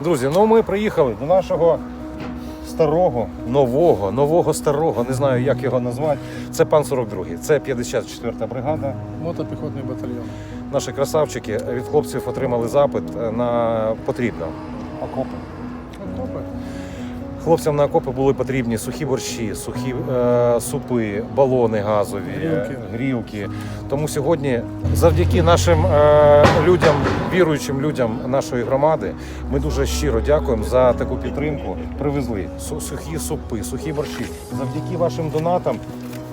Друзі, ну ми приїхали до нашого старого, нового, нового старого, не знаю, як його назвати. Це пан 42. Це 54-та бригада. Мотопіхотний батальйон. Наші красавчики від хлопців отримали запит на потрібно. Окопи. Хлопцям на окопи були потрібні сухі борщі, сухі е, супи, балони газові, Грілки. грілки. Тому сьогодні, завдяки нашим е, людям, віруючим людям нашої громади, ми дуже щиро дякуємо за таку підтримку. Привезли су- сухі супи, сухі борщі. Завдяки вашим донатам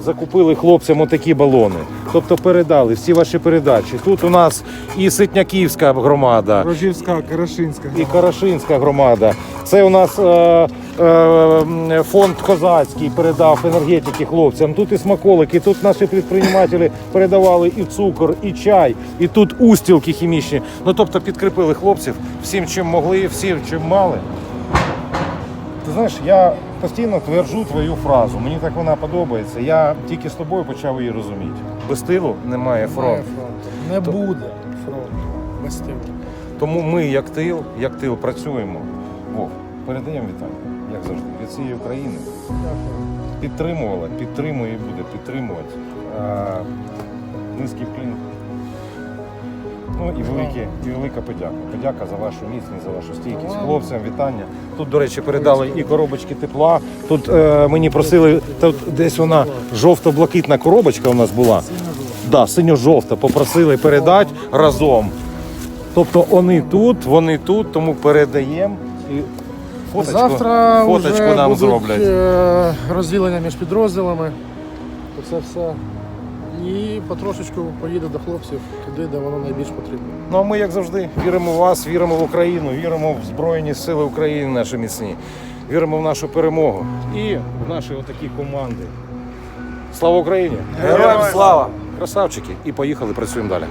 закупили хлопцям отакі балони. Тобто передали всі ваші передачі. Тут у нас і Ситняківська громада, Рожівська, Карашинська. і Карашинська громада. Це у нас е, е, фонд козацький передав енергетики хлопцям. Тут і смаколики, тут наші підприємці передавали і цукор, і чай, і тут устілки хімічні. Ну тобто підкріпили хлопців всім, чим могли, всім, чим мали. Ти знаєш, я постійно тверджу твою фразу. Мені так вона подобається. Я тільки з тобою почав її розуміти. Без тилу немає фронту. Немає фронту. Не То- буде фронту. Без тилу. Тому ми, як тил, як тил, працюємо. Вов, передаємо вітання, як завжди, від всієї України. Підтримувала, підтримує і буде підтримувати. Низький вклін. Ну і велике, і велика подяка. Подяка за вашу міцність, за вашу стійкість. Хлопцям вітання. Тут, до речі, передали і коробочки тепла. Тут е, мені просили, тут десь вона жовто-блакитна коробочка у нас була. Да, синьо-жовта попросили передати разом. Тобто вони тут, вони тут, тому передаємо. І фоточку, Завтра фоточку вже нам будуть зроблять. е, розділення між підрозділами. Це все. І потрошечку поїде до хлопців туди, де воно найбільш потрібно. Ну а ми, як завжди, віримо в вас, віримо в Україну, віримо в Збройні Сили України наші міцні, віримо в нашу перемогу і в наші отакі команди. Слава Україні! Героям слава! Красавчики! І поїхали, працюємо далі.